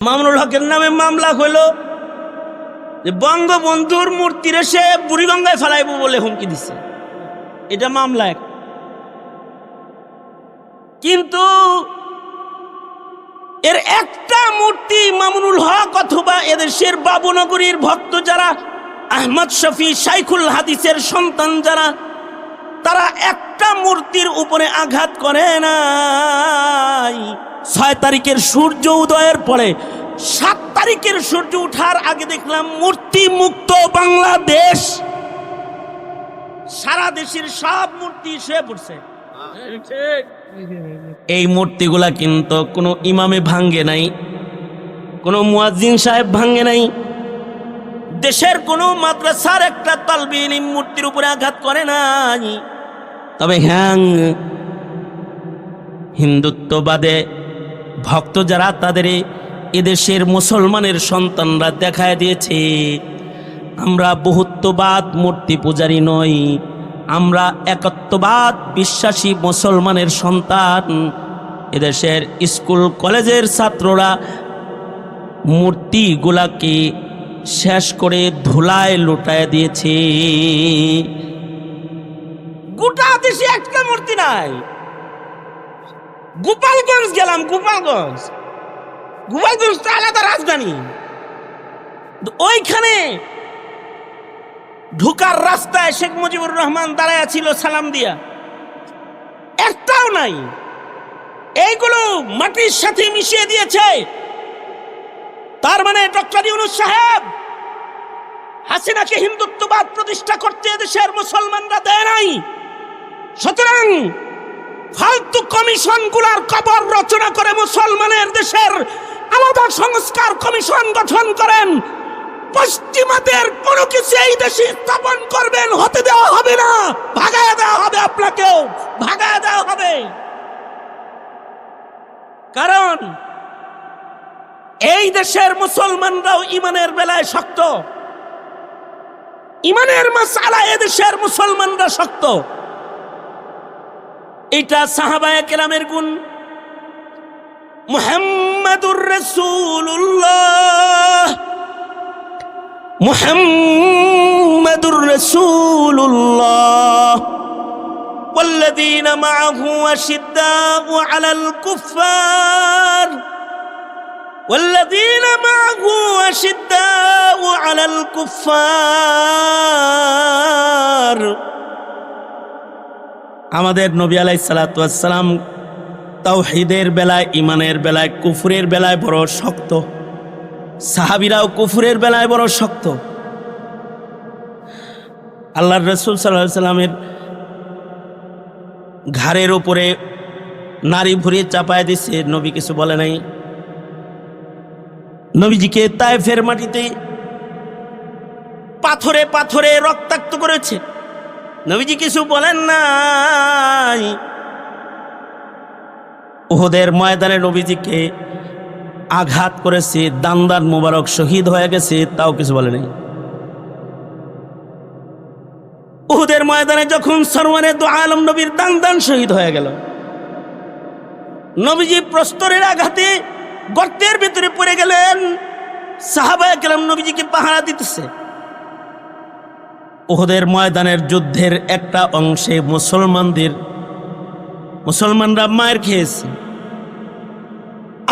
মামুনুল হকের নামে মামলা হইল যে বঙ্গবন্ধুর মূর্তির সে বুড়িগঙ্গায় ফেলাইব বলে হুমকি দিছে। এটা মামলা এক। কিন্তু এর একটা মূর্তি মামুনুল হক অথবা এদেশের বাবুনগরীর ভক্ত যারা, আহমদ শফি শাইখুল হাদিসের সন্তান যারা, তারা একটা মূর্তির উপরে আঘাত করে নাই। ছয় তারিখের সূর্য উদয়ের পরে, সাত তারিখের সূর্য উঠার আগে দেখলাম মূর্তি মুক্ত বাংলাদেশ। সারা দেশের সব মূর্তি শুয়ে পড়ছে। এই মূর্তিগুলা কিন্তু কোনো ইমামে ভাঙ্গে নাই, কোনো মুয়াজ্জিন সাহেব ভাঙ্গে নাই। দেশের কোনো মাদ্রাসার একটা তালবি ইলিম মূর্তির উপরে আঘাত করে নাই। তবে হ্যাং, হিন্দুত্ববাদে ভক্ত যারা তাদের এদেশের মুসলমানের সন্তানরা দেখায় দিয়েছে, আমরা বহুত্ববাদ মূর্তি পূজারী নই, আমরা একত্ববাদ বিশ্বাসী মুসলমানের সন্তান। এদেশের স্কুল, কলেজের ছাত্ররা মূর্তিগুলাকে শেষ করে ধুলায় লুটায় দিয়েছে। গোটা দেশে একটা মূর্তি নাই। গোপালগঞ্জ গেলাম, গোপালগঞ্জ। গোপালগঞ্জ তো আলাদা রাজধানী। ওইখানে ঢুকার রাস্তায় শেখ মুজিবুর রহমান দাঁড়ায় ছিল সালাম দিয়া। একটাও নাই। এইগুলো মাটির সাথে মিশিয়ে দিয়েছে। তার মানে ডক্টর ইউনুস সাহেব, হাসিনাকে হিন্দুত্ববাদ প্রতিষ্ঠা করতে দেশের মুসলমানরা দেয় নাই। সুতরাং ফালতু কমিশনগুলার কবর রচনা করে মুসলমানের দেশের আলাদা সংস্কার কমিশন গঠন করেন। পশ্চিমাদের কোনো কিছু এই দেশে স্থাপন করবেন, হতে দেওয়া হবে না। ভাগায় দেওয়া হবে আপনাকেও, ভাগায় দেওয়া হবে। কারণ এই দেশের মুসলমানরাও ইমানের বেলায় শক্ত। ইমানের মাসালা এদেশের মুসলমানরা শক্ত। এটা সাহাবায়ে কেরামের গুণ মুহাম্মাদুর রাসূলুল্লাহ মুহাম্মাদুর রাসূলুল্লাহ والذين معه أشداء على الكفار والذين معه أشداء على الكفار আমাদের নবী আলাই সালাতাম তাওহিদের বেলায় ইমানের বেলায়, কুফুরের বেলায় বড় শক্ত। সাহাবিরাও কুফুরের বেলায় বড় শক্ত। আল্লাহর রসুল সাল্লাহ সাল্লামের ঘাড়ের ওপরে নারী ভুরিয়ে চাপায় দিছে, নবী কিছু বলে নাই। নবীজিকে তায়েফের মাটিতে পাথরে পাথরে রক্তাক্ত করেছে। নবীজি কিছু বলেন নাই। ওহদের ময়দানে নবীজিকে আঘাত করেছে দান্দার মুবারক শহীদ হয়ে গেছে, তাও কিছু বলে নাই। উহুদের ময়দানে যখন সরওয়ারে দু আলম নবীর দান দান শহীদ হয়ে গেল, নবীজি প্রস্তরের আঘাতে গর্তের ভিতরে পড়ে গেলেন। সাহাবায় গেলাম নবীজিকে পাহারা দিতেছে। ওহদের ময়দানের যুদ্ধের একটা অংশে মুসলমানদের, মুসলমানরা মায়ের খেয়েছে।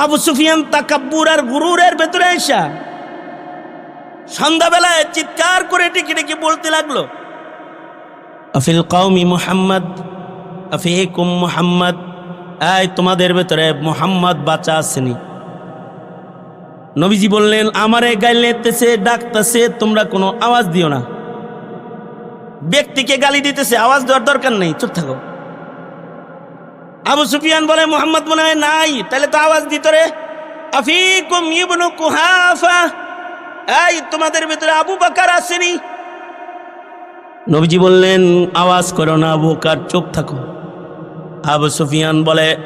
আবু সুফিয়ান তাকাব্বুর আর গুরুরের ভেতরে এসা সন্ধ্যাবেলায় চিৎকার করে টিকে টিকে বলতে লাগল, আফিল কৌমি মোহাম্মদ, আফিকুম মোহাম্মদ, এই তোমাদের ভেতরে মোহাম্মদ বাচ্চা আসেনি নবীজি বললেন, আমারে গাইলেতেছে ডাকতেছে তোমরা কোনো আওয়াজ দিও না। ব্যক্তিকে গালি দিতেছে, আওয়াজ দেওয়ার দরকার নেই, চুপ থাকো। আবু সুফিয়ান বলে, মোহাম্মদ মনে হয় নাই, তাহলে তো আওয়াজ দিত রে। আফিকুম ইবনু কুহাফা। এই, তোমাদের ভেতরে আবু বাকার আসেনি? নবীজি বললেন, আওয়াজ করো না আবু কার চুপ থাকো। আবু সুফিয়ান বলে,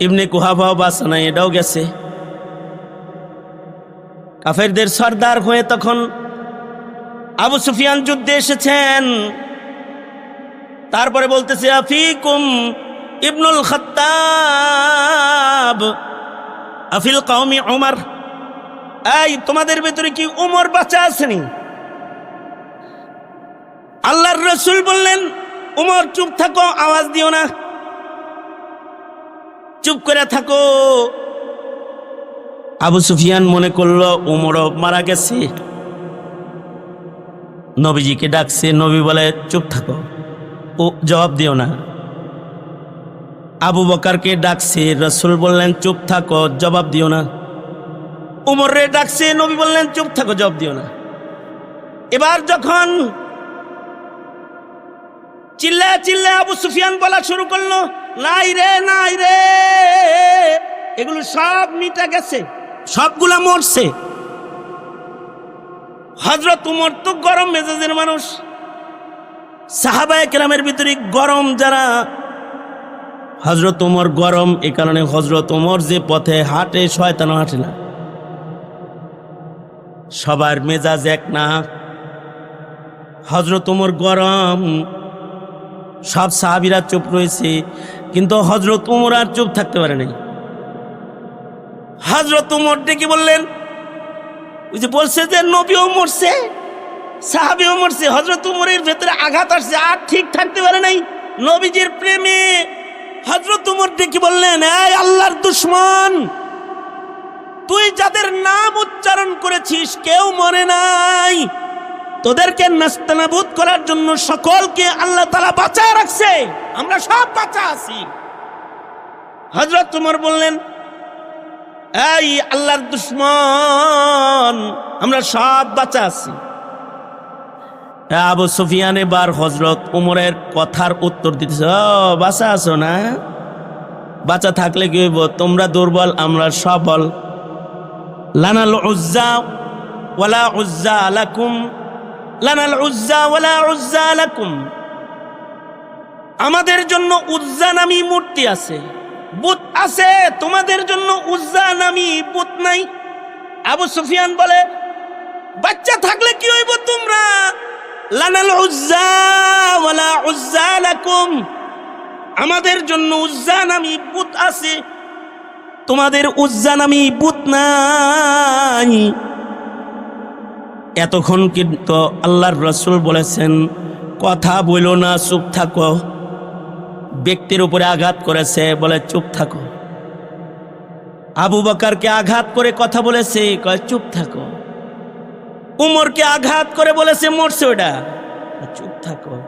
ইবনে কুহাফাও বাসা নাই, এটাও গেছে। কাফেরদের সর্দার হয়ে তখন আবু সুফিয়ান যুদ্ধে এসেছেন। তারপরে বলতেছে, আফিকুম ইবনুল খত্তাব, আফিল কওমি ওমর এই, তোমাদের ভেতরে কি উমর বাচ্চা আসেনি? আল্লাহর রসুল বললেন, উমর, চুপ থাকো, আওয়াজ দিও না। চুপ করে থাকো। আবু সুফিয়ান মনে করল, উমরও মারা গেছে। নবীজিকে ডাকছে, নবী বলে, চুপ থাকো। ও জবাব দিও না। আবু বকারকে ডাকছে, রসুল বললেন, চুপ থাকো, জবাব দিও না। উমরে ডাকছে, নবী বললেন, চুপ থাকো, জবাব দিও না। এবার যখন চিল্লা চিল্লা আবু সুফিয়ান বলা শুরু করল, নাই রে নাই রে, এগুলো সব মিটা গেছে, সবগুলা মরছে। হজরত উমর তো গরম মেজাজের মানুষ। সাহাবায় কেরামের ভিতরে গরম যারা হজরত উমর গরম, এ কারণে হজরত উমর যে পথে হাঁটে শয়তানো হাঁটে না। সবার মেজাজ এক না। হজরত উমর গরম, সব সাহাবিরা চুপ রয়েছে, কিন্তু হজরত উমর আর চুপ থাকতে পারে নাই। হজরত উমর ডেকে বললেন ওই যে বলছে যে নবীও মরছে, সাহাবিও মরছে হজরত উমরের ভেতরে আঘাত আসছে, আর ঠিক থাকতে পারে নাই। নবীজির প্রেমে হজরত উমর ডেকে বললেন, এই আল্লাহর দুশ্মন, তুই যাদের নাম উচ্চারণ করেছিস, কেউ মরে নাই। তোদেরকে নাস্তানাবুদ করার জন্য সকলকে আল্লাহ তালা বাঁচায় রাখছে, আমরা সব বাঁচা আছি। হজরত তোমার বললেন এই আল্লাহর দুশ্মন, আমরা সব বাঁচা আছি। আবু সুফিয়ান এবার হজরত উমরের কথার উত্তর দিতেছে, ও, বাঁচা আছো না? বাঁচা থাকলে কি হইব? তোমরা দুর্বল, আমরা সবল। লানাল উজ্জা ওয়ালা উজ্জা আলাকুম লানাল উজ্জা ওয়ালা উজ্জা আলাকুম আমাদের জন্য উজ্জা নামী মূর্তি আছে। বুত আছে, তোমাদের জন্য উজ্জা নামী বুত নাই। আবু সুফিয়ান বলে, বাচ্চা থাকলে কি হইব তোমরা? লানাল উজ্জা ওয়ালা উজ্জা আমাদের জন্য উজ্জা নামী বুত আছে। তোমাদের উজ্জা নামি বুত নাই। এতক্ষণ কিন্তু আল্লাহর রসুল বলেছেন, কথা বইল না, চুপ থাকো। ব্যক্তির উপরে আঘাত করেছে বলে চুপ থাকো। আবু বকারকে আঘাত করে কথা বলেছে, কয় চুপ থাকো। উমরকে আঘাত করে বলেছে, মরছে ওটা। চুপ থাকো।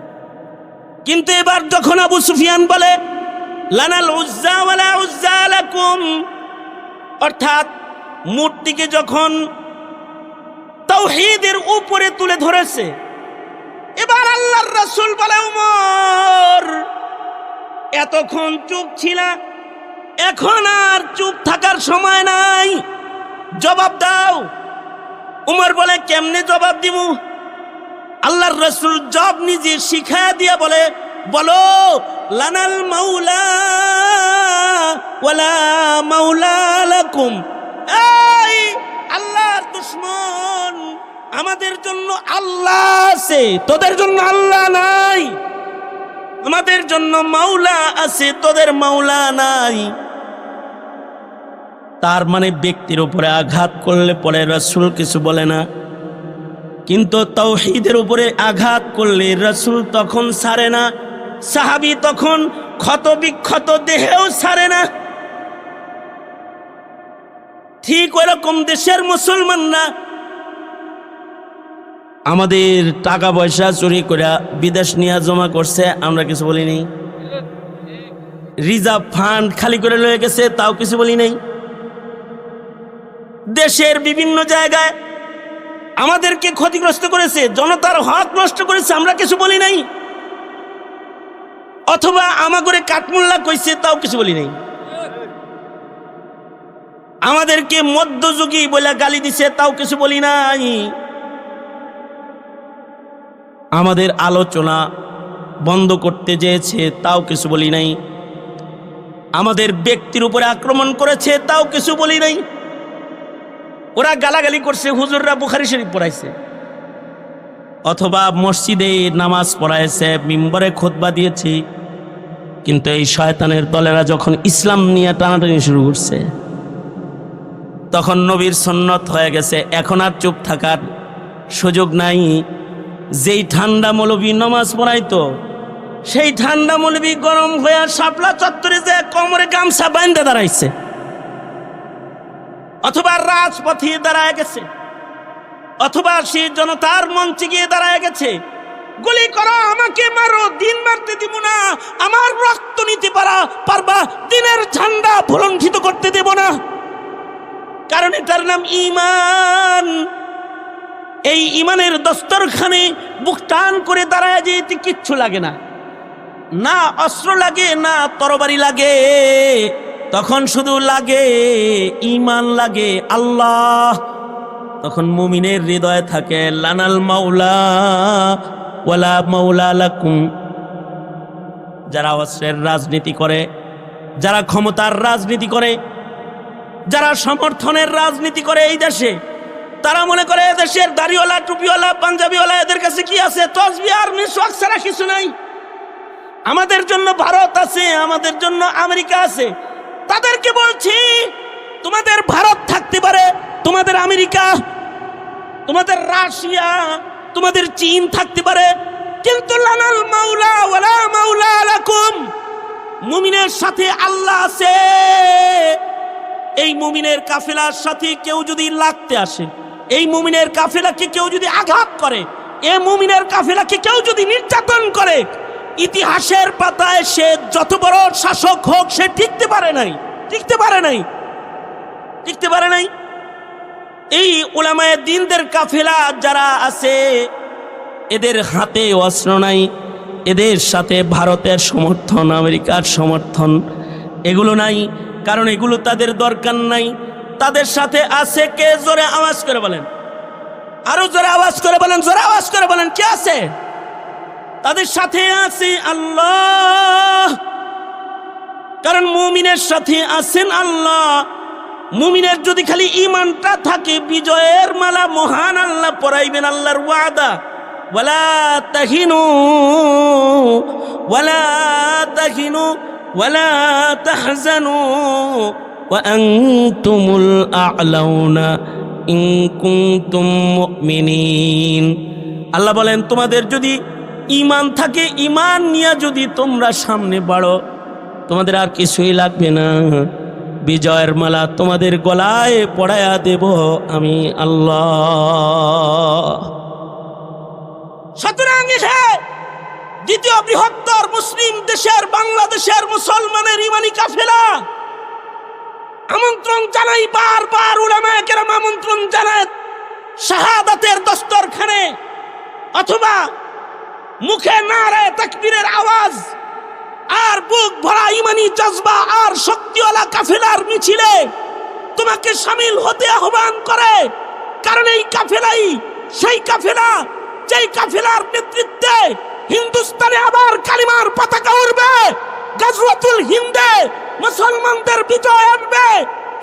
কিন্তু এবার যখন আবু সুফিয়ান বলে, লানাল অর্থাৎ মূর্তিকে যখন তৌহিদের উপরে তুলে ধরেছে, এবার আল্লাহর রাসূল বলে, উমর এতক্ষণ চুপ ছিল, এখন আর চুপ থাকার সময় নাই। জবাব দাও। উমর বলে, কেমনে জবাব দিব? আল্লাহর রসুল জব নিজে শিখায় দিয়া বলে, বলো, লানাল মাউলা ওয়ালা মাউলা লাকুম। এই আল্লাহর দুশ্মন, আমাদের জন্য আল্লাহ আছে, তোদের জন্য আল্লাহ নাই। আমাদের জন্য মাওলা আছে, তোদের মাওলা নাই। তার মানে ব্যক্তির উপরে আঘাত করলে পরে রসুল কিছু বলে না। কিন্তু তৌহিদের উপরে আঘাত করলে রসুল তখন সারে না, সাহাবি তখন ক্ষত বিক্ষত দেহেও সারে না। ঠিক ওরকম দেশের মুসলমানরা আমাদের টাকা পয়সা চুরি করে বিদেশ নিয়ে জমা করছে, আমরা কিছু বলি বলিনি। রিজার্ভ ফান্ড খালি করে লয়ে গেছে, তাও কিছু বলি নাই দেশের বিভিন্ন জায়গায় আমাদেরকে ক্ষতিগ্রস্ত করেছে, জনতার হক নষ্ট করেছে, আমরা কিছু বলি নাই অথবা আমাগরে কাঠমুল্লা কইছে, তাও কিছু বলি নাই আমাদেরকে মধ্যযুগী বলে গালি দিছে, তাও কিছু বলি নাই। আমাদের আলোচনা বন্ধ করতে চেয়েছে, তাও কিছু বলি নাই। আমাদের ব্যক্তির উপরে আক্রমণ করেছে, তাও কিছু বলি নাই। ওরা গালাগালি করছে, হুজুররা বুখারি শরীফ পড়াইছে। অথবা মসজিদে নামাজ পড়াইছে, মিম্বরে খোদবা দিয়েছি। কিন্তু এই শয়তানের দলেরা যখন ইসলাম নিয়ে টানাটানি শুরু করছে, তখন নবীর সন্ন্যত হয়ে গেছে। এখন আর চুপ থাকার সুযোগ নাই। যেই ঠান্ডা মৌলবী নমাজ পড়াইতো, সেই ঠান্ডা মৌলবী গরম হয়ে শাপলা চত্বরে যে কোমরে গামছা বাইন্দে দাঁড়াইছে, অথবা রাজপথে দাঁড়ায় গেছে, অথবা সে জনতার মঞ্চে গিয়ে দাঁড়ায় গেছে, গুলি করো, আমাকে মারো, দিন মারতে দিব না, আমার রক্ত নিতে পারা, পারবা, দিনের ঝান্ডা ভুলণ্ঠিত করতে দেব না। কারণ এটার নাম ইমান। এই ইমানের দস্তরখানে বুক টান করে দাঁড়ায় যেতে কিচ্ছু লাগে না। না অস্ত্র লাগে, না তরবারি লাগে। তখন শুধু লাগে ইমান লাগে আল্লাহ। তখন মুমিনের হৃদয়ে থাকে, লানাল মাওলা, ওয়ালা মাওলা লাকুম। যারা অস্ত্রের রাজনীতি করে, যারা ক্ষমতার রাজনীতি করে, যারা সমর্থনের রাজনীতি করে এই দেশে তারা মনে করে দেশের দাড়িওয়ালা, টুপিওয়ালা, পাঞ্জাবিওয়ালা, এদের কাছে কি আছে? তসবি আর ছাড়া কিছু নাই। আমাদের জন্য ভারত আছে, আমাদের জন্য আমেরিকা আছে। তাদেরকে বলছি, তোমাদের ভারত থাকতে পারে, তোমাদের আমেরিকা, তোমাদের রাশিয়া, তোমাদের চীন থাকতে পারে, কিন্তু লানাল মাওলা ওয়ালা মাওলা লাকুম, মুমিনের সাথে আল্লাহ আছে। এই মুমিনের কাফেলার সাথে কেউ যদি লাগতে আসে এই মুমিনের কাফেলাকে কেউ যদি আঘাত করে, এ মুমিনের কাফেলাকে কেউ যদি নির্যাতন করে, ইতিহাসের পাতায় সে যত বড় শাসক হোক, সে টিকতে পারে নাই, টিকতে পারে নাই, টিকতে পারে নাই। এই ওলামায় দিনদের কাফেলা যারা আছে, এদের হাতে অস্ত্র নাই, এদের সাথে ভারতের সমর্থন, আমেরিকার সমর্থন, এগুলো নাই, কারণ এগুলো তাদের দরকার নাই। তাদের সাথে আছে কে? জোরে আওয়াজ করে বলেন। আরও জোরে আওয়াজ করে বলেন, জোরে আওয়াজ করে বলেন, কে আছে? তাদের সাথে আছে আল্লাহ। কারণ মুমিনের সাথে আছেন আল্লাহ। মুমিনের যদি খালি ইমানটা থাকে, বিজয়ের মালা মহান আল্লাহ পরাইবেন আল্লাহর ওয়াদা। ওয়ালা তাহিনু ওয়ালা তাহিনু, ওয়ালা তাহজানু। وأنتم الأعلون إن كنتم مؤمنين আল্লাহ বলেন তোমাদের যদি ইমান থাকে ইমান নিয়ে যদি তোমরা সামনে বাড়ো তোমাদের আর কিছুই লাগবে না বিজয়ের মালা তোমাদের গলায় পড়ায়া দেব আমি আল্লাহ সুতরাং এসে দ্বিতীয় বৃহত্তর মুসলিম দেশের বাংলাদেশের মুসলমানের ইমানি কাফেলা আমন্ত্রণ জানাই বারবার উলামায়ে কেরাম আমন্ত্রণ জানায় শাহাদাতের দস্তরখানে অথবা মুখে নারায় তাকবীরের আওয়াজ আর বুক ভরা ইমানি জজবা আর শক্তিওয়ালা কাফেলার মিছিলে তোমাকে সামিল হতে আহ্বান করে। কারণ এই কাফেলাই সেই কাফেলা, যেই কাফেলার নেতৃত্বে হিন্দুস্তানে আবার কালিমার পতাকা উড়বে, গাজওয়াতুল হিন্দে মুসলমানদের বিজয় আনবে।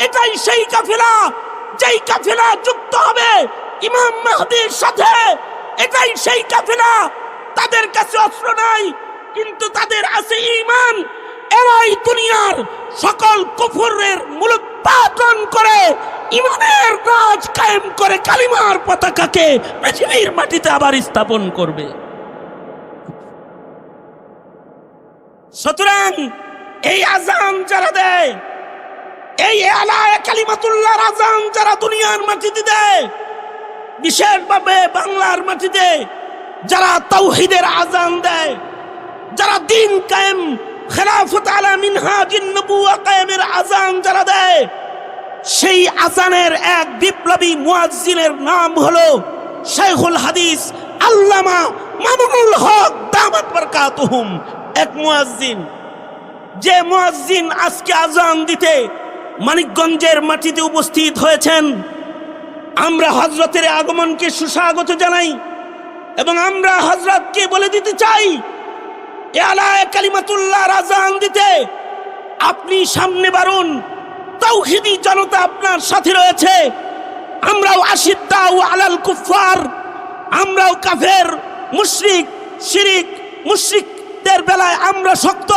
এটাই সেই কাফেলা, যেই কাফেলা যুক্ত হবে ইমাম মাহদির সাথে। এটাই সেই কাফেলা, তাদের কাছে অস্ত্র নাই, কিন্তু তাদের আছে ইমান এরাই দুনিয়ার সকল কুফরের মূলোৎপাদন করে ইমানের রাজ কায়েম করে কালিমার পতাকাকে পৃথিবীর মাটিতে আবার স্থাপন করবে। সুতরাং এই আজান যারা দেয়, এই আলায় কালিমাতুল্লাহর আজান যারা দুনিয়ার মাটিতে দেয়, বিশেষভাবে বাংলার মাটিতে যারা তাওহিদের আজান দেয়, যারা দিন কায়েম খেলাফত আলা মিনহাজিন নবুয়া কায়েমের আজান যারা দেয়, সেই আজানের এক বিপ্লবী মুয়াজ্জিনের নাম হলো শেখুল হাদিস আল্লামা মামুনুল হক দামাত বরকাতুহুম, এক মুয়াজ্জিন। যে মুয়াজ্জিন আজকে আজান দিতে মানিকগঞ্জের মাটিতে উপস্থিত হয়েছেন, আমরা হজরতের আগমনকে সুস্বাগত জানাই এবং আমরা হজরতকে বলে দিতে চাই এলায় কালিমাতুল্লাহ রাজান দিতে আপনি সামনে বাড়ুন তৌহিদি জনতা আপনার সাথে রয়েছে, আমরাও আশিদ্দা ও আলাল কুফার আমরাও কাফের, মুশরিক, শিরিক, মুশরিকদের বেলায় আমরা শক্ত।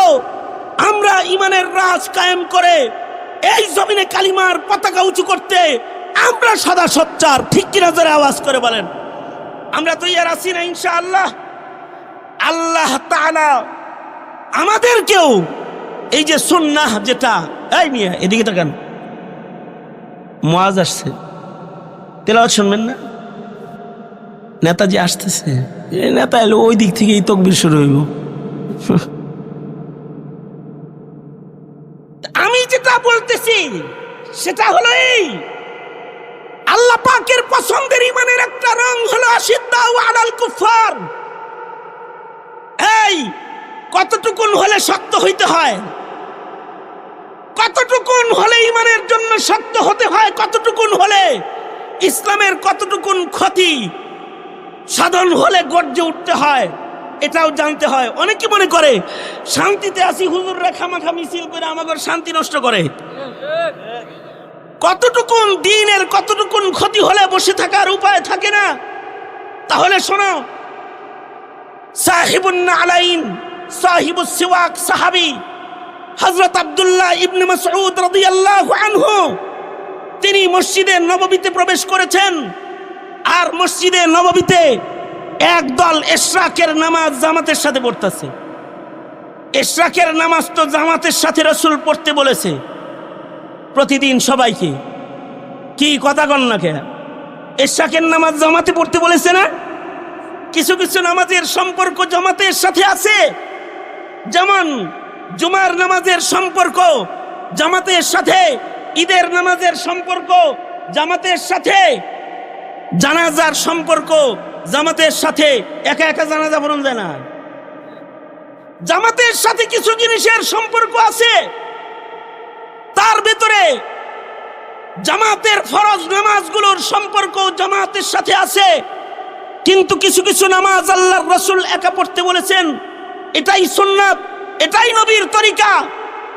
আমরা ইমানের রাজ কায়েম করে এই জমিনে কালিমার পতাকা উঁচু করতে আমরা সদা সচ্চার। ঠিক কিনা জোরে আওয়াজ করে বলেন? আমরা তো ইয়ার আছি না, ইনশাআল্লাহ। আল্লাহ তাআলা আমাদেরকেও এই যে সুন্নাহ যেটা, এই মিয়া, এদিকে তাকান। মহাজ আসছে। তেলাওয়াত শুনবেন না? নেতাজি আসতেছে। নেতা এলো, ওই দিক থেকেই তকবির শুরু হইব। সেটা হলো এই। আল্লাহ পাকের পছন্দের ইমানের একটা রং হলো আলাল কুফার এই, কতটুকুন হলে সত্য হইতে হয়? কতটুকুন হলে ইমানের জন্য সত্য হতে হয়? কতটুকুন হলে ইসলামের কতটুকুন ক্ষতি সাধন হলে গর্জে উঠতে হয়? এটাও জানতে হয়। অনেকে মনে করে, শান্তিতে আসি হুজুররা খামাখা মিছিল করে আমাদের শান্তি নষ্ট করে। কতটুকুন দিনের, কতটুকুন ক্ষতি হলে বসে থাকার উপায় থাকে না? তাহলে শোনো, সাহিবুন আলাইন সিওয়াক সাহাবী, হযরত আব্দুল্লাহ ইবনে মাসউদ রাদিয়াল্লাহু আনহু, তিনি মসজিদে নববীতে প্রবেশ করেছেন আর মসজিদে নববীতে একদল এশরাকের নামাজ জামাতের সাথে পড়তেছে। এশরাকের নামাজ তো জামাতের সাথে রসুল পড়তে বলেছে। প্রতিদিন সবাইকে। কি কথা কন না কে এশরাকের নামাজ জামাতে পড়তে বলেছে না? কিছু কিছু নামাজের সম্পর্ক জামাতের সাথে আছে। যেমন জুমার নামাজের সম্পর্ক জামাতের সাথে, ঈদের নামাজের সম্পর্ক জামাতের সাথে, জানাজার সম্পর্ক জামাতের সাথে। একা একা জানাজা পড়ন যায় না। জামাতের সাথে কিছু জিনিসের সম্পর্ক আছে। তার ভেতরে জামাতের ফরজ নামাজগুলোর সম্পর্ক জামাতের সাথে আছে। কিন্তু কিছু কিছু নামাজ আল্লাহর রসুল একা পড়তে বলেছেন। এটাই সুন্নাত, এটাই নবীর তরিকা।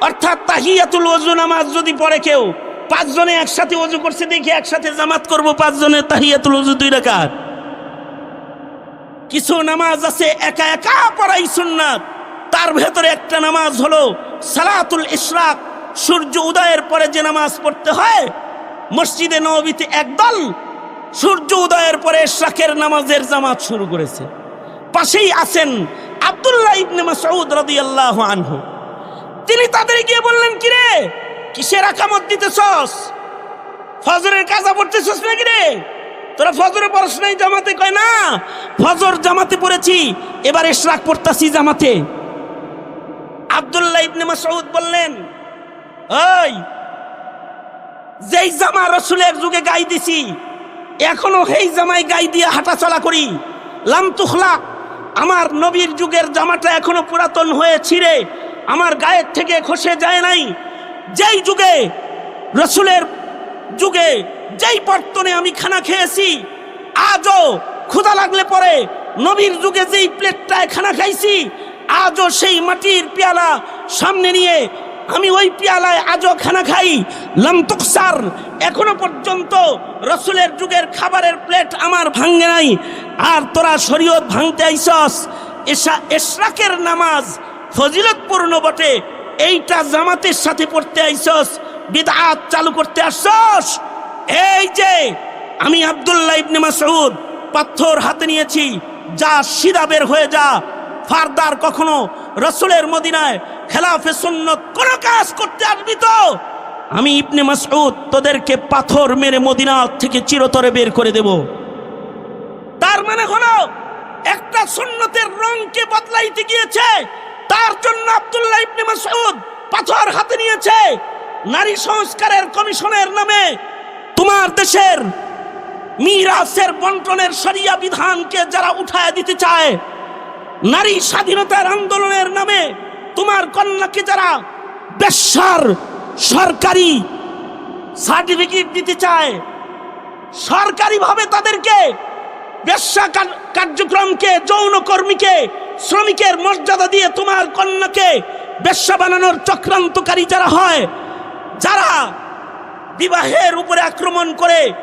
অর্থাৎ তাহিয়াতুল ওযু নামাজ যদি পড়ে কেউ, পাঁচজনে একসাথে ওযু করছে দেখে একসাথে জামাত করব পাঁচজনে তাহিয়াতুল ওযু দুই রাকাত। কিছু নামাজ আছে একা একা পড়াই সুন্নাত। তার ভেতরে একটা নামাজ হলো সালাতুল ইশরাক। সূর্য উদয়ের পরে যে নামাজ পড়তে হয়, মসজিদে নবীতে একদল সূর্য উদয়ের পরে ইশরাকের নামাজের জামাত শুরু করেছে। পাশেই আছেন আব্দুল্লাহ ইবনে মাসউদ রাদিয়াল্লাহু আনহু। তিনি তাদের গিয়ে বললেন, কিরে, কিসের আকামত দিতেছস? ফজরের কাজা পড়তেছস নাকি রে? তোরা ফজরে পড়াস নাই জামাতে? কয়, না, ফজর জামাতে পড়েছি, এবার ইশরাক পড়তাছি জামাতে। আব্দুল্লাহ ইবনে মাসউদ বললেন ওই যেই জামা রসুলের যুগে গাই দিছি, এখনও সেই জামাই গাই দিয়ে হাঁটা চলা করি। লাম তুখলা, আমার নবীর যুগের জামাটা এখনও পুরাতন হয়ে ছিঁড়ে আমার গায়ের থেকে খসে যায় নাই। যেই যুগে, রসুলের যুগে যেই বর্তনে আমি খানা খেয়েছি, আজও ক্ষুধা লাগলে পরে নবীর যুগে যেই প্লেটটায় খানা খাইছি, আজও সেই মাটির পেয়ালা সামনে নিয়ে আমি ওই পেয়ালায় আজও খানা খাই। লমতুকসার এখনও পর্যন্ত রসুলের যুগের খাবারের প্লেট আমার ভাঙ্গে নাই। আর তোরা শরীয়ত ভাঙতে আইসস এসা এশরাকের নামাজ ফজিলতপূর্ণ বটে। এইটা জামাতের সাথে পড়তে আইসস, বিদআত চালু করতে আসছস। এই যে, আমি আব্দুল্লাহ ইবনে মাসউদ, পাথর হাতে নিয়েছি, যা সিধা বের হয়ে যা, ফারদার কখনো রসুলের মদিনায় খেলাফে সুন্নত কোন কাজ করতে আসবি তো? আমি ইবনে মাসউদ তোদেরকে পাথর মেরে মদিনা থেকে চিরতরে বের করে দেব। তার মানে হলো, একটা সুন্নতের রংকে বদলাইতে গিয়েছে, তার জন্য আব্দুল্লাহ ইবনে মাসউদ পাথর হাতে নিয়েছে। নারী সংস্কারের কমিশনের নামে তোমার দেশের মিরাসের বন্টনের শরিয়া বিধানকে যারা উঠায় দিতে চায় নারী স্বাধীনতার আন্দোলনের নামে তোমার কন্যাকে যারা বেশ্যার সরকারি সার্টিফিকেট দিতে চায়, সরকারিভাবে তাদেরকে কার- কার্যক্রমকে, যৌন কর্মীকে, শ্রমিকের মর্যাদা দিয়ে তোমার কন্যাকে বেশ্যা বানানোর চক্রান্তকারী যারা হয়, যারা বিবাহের উপরে আক্রমণ করে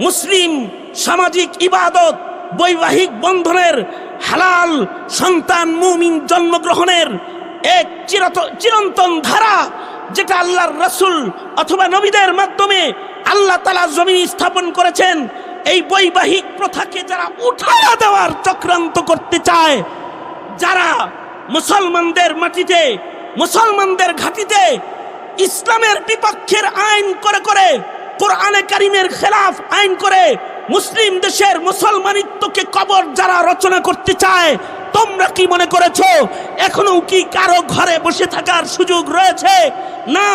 মুসলিম সামাজিক ইবাদত, বৈবাহিক বন্ধনের হালাল সন্তান মুমিন জন্মগ্রহণের এক চিরত, চিরন্তন ধারা, যেটা আল্লাহর রসুল অথবা নবীদের মাধ্যমে আল্লাহ তালা জমিন স্থাপন করেছেন। এই বৈবাহিক প্রথাকে যারা উঠায়া দেওয়ার চক্রান্ত করতে চায়, যারা মুসলমানদের মাটিতে, মুসলমানদের ঘাটিতে ইসলামের বিপক্ষের আইন করে করে, কোরআনে কারিমের খেলাফ আইন করে মুসলিম দেশের মুসলমানিত্বকে কবর যারা রচনা করতে চায়, তোমরা কি মনে করেছ? এখনও কি কারও ঘরে বসে থাকার সুযোগ রয়েছে? না,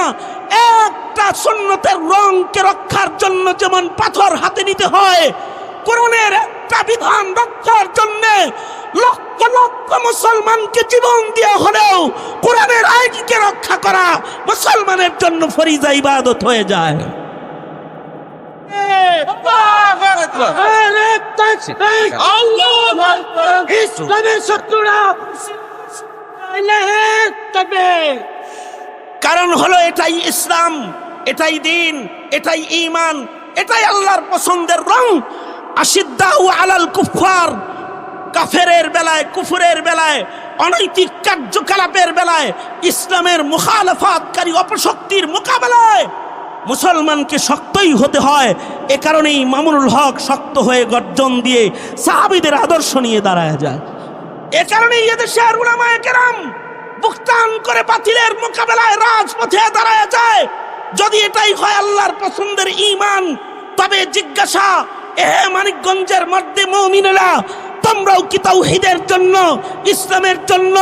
একটা সুন্নতের রংকে রক্ষার জন্য যেমন পাথর হাতে নিতে হয়, কোরআনের একটা বিধান রক্ষার জন্য লক্ষ লক্ষ মুসলমানকে জীবন দেওয়া হলেও কোরআনের আইনকে রক্ষা করা মুসলমানের জন্য ফরিজা ইবাদত হয়ে যায়। কারণ হলো এটাই ইসলাম, এটাই দিন, এটাই ঈমান, এটাই আল্লাহর পছন্দের রং। আশিদ্দাহু আলাল কুফার কাফেরের বেলায়, কুফুরের বেলায়, অনৈতিক কার্যকলাপের বেলায়, ইসলামের মুখালফাতকারী অপশক্তির মোকাবেলায়। মুসলমানকে শক্তই হতে হয়। এ কারণেই মামুনুল হক শক্ত হয়ে গর্জন দিয়ে সাহাবিদের আদর্শ নিয়ে দাঁড়ায় যায়। এ কারণেই এদেশের উলামায়ে কেরাম বুকটান করে বাতিলের মোকাবেলায় রাজপথে দাঁড়ায় যায়। যদি এটাই হয় আল্লাহর পছন্দের ঈমান, তবে জিজ্ঞাসা, এ মানিকগঞ্জের মধ্যে মৌমিনেরা তোমরাও কি তাওহীদের জন্য, ইসলামের জন্য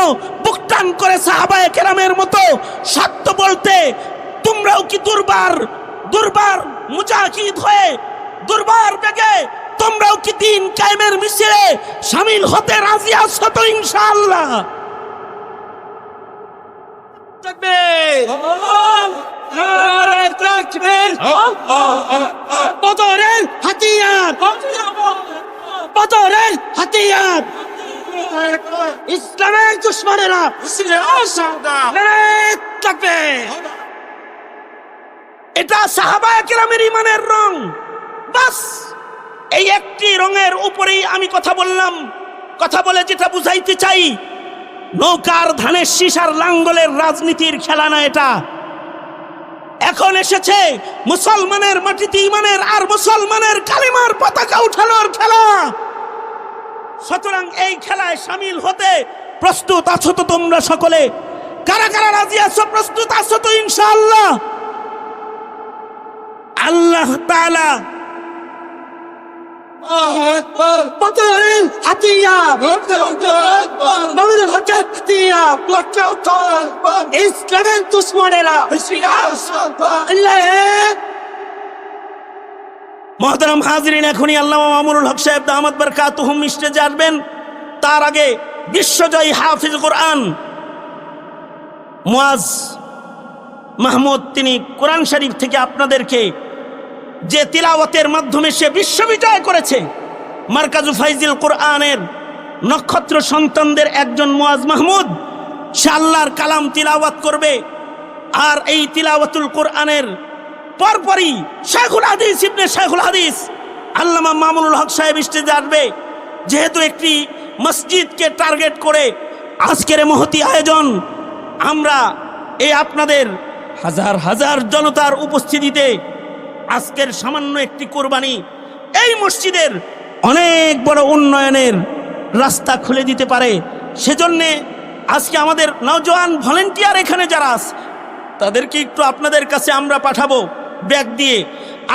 বুকটান করে সাহাবায়ে কেরামের মতো সত্য বলতে তোমরাও কি দুর্বার দুর্বার মুজাহিদ হয়ে দুর্বার বেগে তোমরাও কি দিন কায়েমের মিছিলে শামিল হতে রাজি আছো তো ইনশাআল্লাহ? ইসলামের দুশ্মনেরা। তাকবীর এটা সাহাবায়ে কেরামের ইমানের রং। বাস, এই একটি রঙের উপরেই আমি কথা বললাম। কথা বলে যেটা বুঝাইতে চাই, নৌকার ধানের শীষার লাঙ্গলের রাজনীতির খেলা না এটা। এখন এসেছে মুসলমানের মাটিতে ইমানের আর মুসলমানের কালিমার পতাকা উঠানোর খেলা। সুতরাং এই খেলায় সামিল হতে প্রস্তুত আছো তো তোমরা সকলে। কারা কারা রাজি আছো? প্রস্তুত আছো তো ইনশাআল্লাহ। আল্লাহ হাতিয়ার ইসলামের দুশ্মনেরা মহতারাম হাজরিন, এখনই আল্লাহ মামুনুল হক সাহেব দামাদ বারকাতুহুম স্টেজে আসবেন তার আগে বিশ্বজয়ী হাফিজ কোরআন মুয়াজ মাহমুদ, তিনি কোরআন শরীফ থেকে আপনাদেরকে যে তিলাওয়াতের মাধ্যমে সে বিশ্ববিজয় করেছে। মার্কাজু ফাইজিল কোরআনের নক্ষত্র সন্তানদের একজন মুয়াজ মাহমুদ, সে আল্লাহর কালাম তিলাওয়াত করবে। আর এই তিলাওয়াতুল কোরআনের পরপরই শেখুল হাদিস, ইবনে শেখুল হাদিস আল্লামা মামুনুল হক সাহেব স্টেজে আসবে। যেহেতু একটি মসজিদকে টার্গেট করে আজকের মহতি আয়োজন, আমরা এই আপনাদের হাজার হাজার জনতার উপস্থিতিতে আজকের সামান্য একটি কোরবানি এই মসজিদের অনেক বড় উন্নয়নের রাস্তা খুলে দিতে পারে। সেজন্যে আজকে আমাদের নওজোয়ান ভলেন্টিয়ার এখানে যারা আছে তাদেরকে একটু আপনাদের কাছে আমরা পাঠাবো ব্যাগ দিয়ে।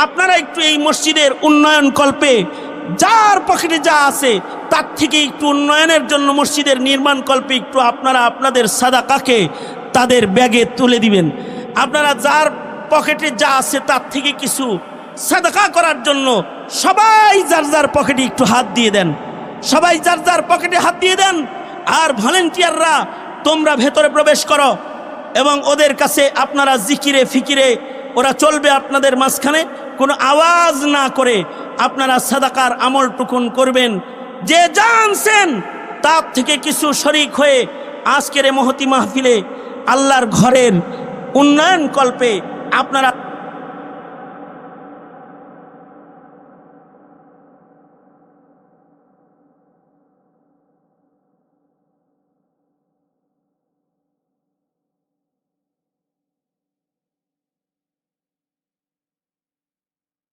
আপনারা একটু এই মসজিদের উন্নয়ন কল্পে যার পকেটে যা আছে, তার থেকে একটু উন্নয়নের জন্য মসজিদের নির্মাণ কল্পে একটু আপনারা আপনাদের সাদা কাকে তাদের ব্যাগে তুলে দিবেন। আপনারা যার পকেটে যা আছে তার থেকে কিছু সাদাকা করার জন্য সবাই যার যার পকেটে একটু হাত দিয়ে দেন। সবাই যার যার পকেটে হাত দিয়ে দেন আর ভলেন্টিয়াররা তোমরা ভেতরে প্রবেশ করো এবং ওদের কাছে আপনারা জিকিরে ফিকিরে ওরা চলবে আপনাদের মাঝখানে। কোনো আওয়াজ না করে আপনারা সাদাকার আমল টুকুন করবেন। যে জানছেন তার থেকে কিছু শরিক হয়ে আজকের মহতি মাহফিলে আল্লাহর ঘরের উন্নয়ন কল্পে আপনারা